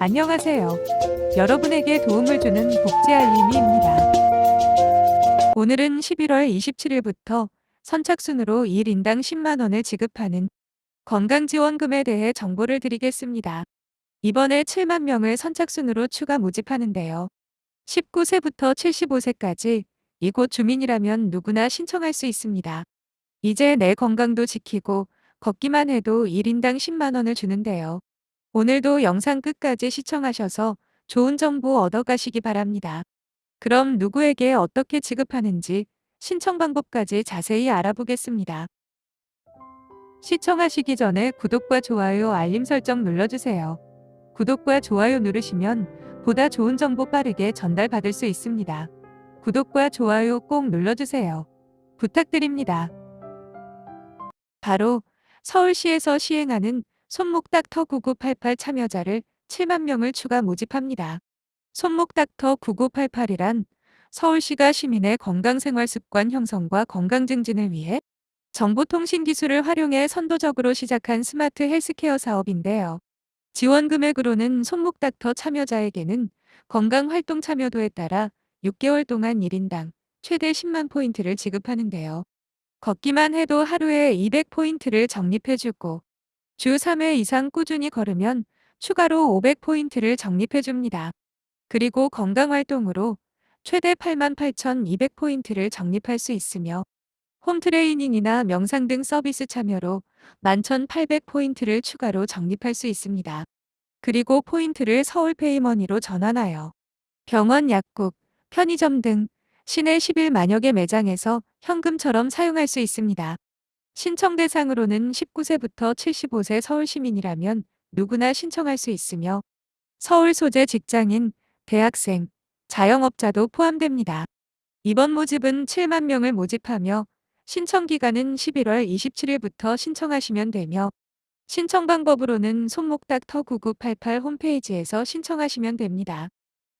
안녕하세요. 여러분에게 도움을 주는 복지 알림이입니다. 오늘은 11월 27일부터 선착순으로 1인당 10만 원을 지급하는 건강지원금에 대해 정보를 드리겠습니다. 이번에 7만 명을 선착순으로 추가 모집하는데요. 19세부터 75세까지 이곳 주민이라면 누구나 신청할 수 있습니다. 이제 내 건강도 지키고 걷기만 해도 1인당 10만 원을 주는데요. 오늘도 영상 끝까지 시청하셔서 좋은 정보 얻어가시기 바랍니다. 그럼 누구에게 어떻게 지급하는지 신청 방법까지 자세히 알아보겠습니다. 시청하시기 전에 구독과 좋아요, 알림 설정 눌러주세요. 구독과 좋아요 누르시면 보다 좋은 정보 빠르게 전달받을 수 있습니다. 구독과 좋아요 꼭 눌러주세요. 부탁드립니다. 바로 서울시에서 시행하는 손목닥터 9988 참여자를 7만 명을 추가 모집합니다. 손목닥터 9988이란 서울시가 시민의 건강생활 습관 형성과 건강 증진을 위해 정보통신 기술을 활용해 선도적으로 시작한 스마트 헬스케어 사업인데요. 지원 금액으로는 손목닥터 참여자에게는 건강활동 참여도에 따라 6개월 동안 1인당 최대 10만 포인트를 지급하는데요. 걷기만 해도 하루에 200포인트를 적립해주고 주 3회 이상 꾸준히 걸으면 추가로 500포인트를 적립해줍니다. 그리고 건강활동으로 최대 88,200포인트를 적립할 수 있으며 홈트레이닝이나 명상 등 서비스 참여로 11,800포인트를 추가로 적립할 수 있습니다. 그리고 포인트를 서울페이머니로 전환하여 병원 약국, 편의점 등 시내 11 만여 개 매장에서 현금처럼 사용할 수 있습니다. 신청 대상으로는 19세부터 75세 서울 시민이라면 누구나 신청할 수 있으며 서울 소재 직장인, 대학생, 자영업자도 포함됩니다. 이번 모집은 7만 명을 모집하며 신청 기간은 11월 27일부터 신청하시면 되며 신청 방법으로는 손목닥터 9988 홈페이지에서 신청하시면 됩니다.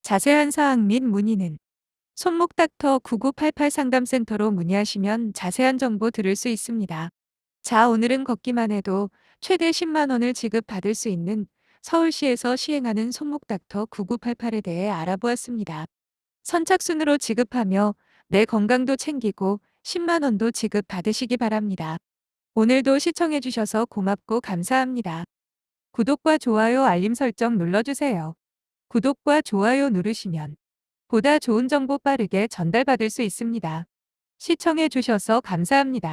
자세한 사항 및 문의는 손목닥터 9988 상담센터로 문의하시면 자세한 정보 들을 수 있습니다. 자, 오늘은 걷기만 해도 최대 10만 원을 지급받을 수 있는 서울시에서 시행하는 손목닥터 9988에 대해 알아보았습니다. 선착순으로 지급하며 내 건강도 챙기고 10만 원도 지급받으시기 바랍니다. 오늘도 시청해주셔서 고맙고 감사합니다. 구독과 좋아요 알림 설정 눌러주세요. 구독과 좋아요 누르시면 보다 좋은 정보 빠르게 전달받을 수 있습니다. 시청해 주셔서 감사합니다.